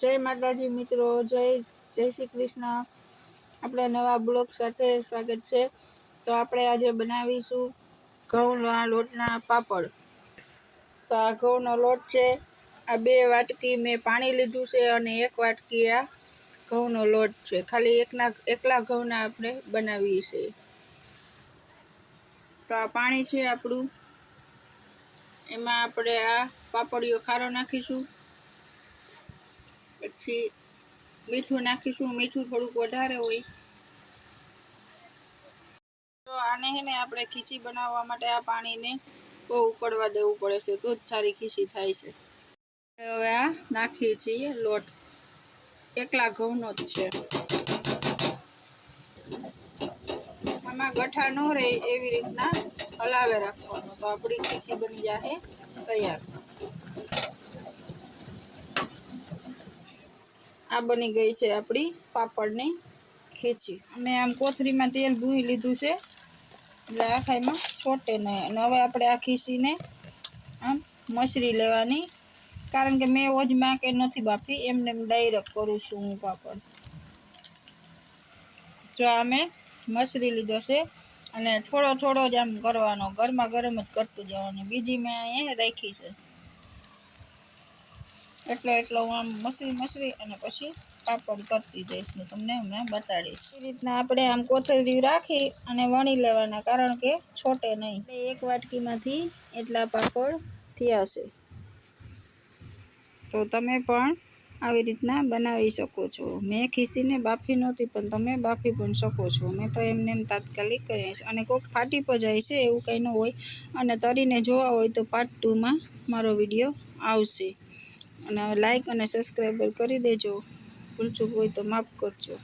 જય માતાજી મિત્રો, જય જય શ્રી કૃષ્ણ. આપણે નવા બ્લોગ સાથે સ્વાગત છે. તો આપણે આજે બનાવીશું ઘઉંના લોટના પાપડ. તો આ ઘઉંનો લોટ છે. આ બે વાટકી મેં પાણી લીધું છે અને એક વાટકી આ ઘઉંનો લોટ છે. ખાલી એકના, એકલા ઘઉંના આપણે બનાવીએ છીએ. તો આ પાણી છે આપણું. એમાં આપણે આ પાપડીઓ ખારો નાખીશું. પછી મીઠું નાખીશું, મીઠું થોડુંક વધારે હોય. તો આને હે ને આપણે ખીચી બનાવવા માટે આ પાણીને બહુ ઉકળવા દેવું પડે છે, તો જ સારી ખીચી થાય છે. હવે આ નાખીએ છીએ લોટ. એકલા ઘઉંનો જ છે. આમાં ગઠા ન રહે એવી રીતના હલાવે રાખવાનો. તો આપણી ખીચી બની જાય તૈયાર. આ બની ગઈ છે આપણી પાપડની ખીચી. અને આમ કોથળીમાં તેલ ભૂઈ લીધું છે. એટલે આખાઈમાં છોટે નહીં. અને હવે આપણે આ ખીચીને આમ મસરી લેવાની. કારણ કે મેં ઓજમાં કે નથી બાફી. એમને એમ ડાયરેક્ટ કરું છું હું પાપડ. જો આ મસરી લીધો છે અને થોડો થોડો જ આમ કરવાનો. ગરમા ગરમ જ કરતું જવાનું. બીજી મેં અહીંયા રાખી છે. એટલો એટલો હું આમ મસરી મસરી અને પછી પાપડ કરતી જઈશ ને તમને હમણાં બતાડીશ. એ રીતના આપણે આમ કોથળી રાખી અને વણી લેવાના કારણ કે છોટે નહીં. એક વાટકીમાંથી એટલા પાપડ થયા છે. તો તમે પણ આવી રીતના બનાવી શકો છો. મેં ખીસીને બાફી નહોતી પણ તમે બાફી પણ શકો છો. મેં તો એમને એમ તાત્કાલિક કરી અને કોઈક ફાટી પણ જાય છે એવું કંઈ ન હોય. અને તરીને જોવા હોય તો પાર્ટ ટુમાં મારો વીડિયો આવશે. અને લાઈક અને સબસ્ક્રાઈબર કરી દેજો. ભૂલચૂક હોય તો માફ કરજો.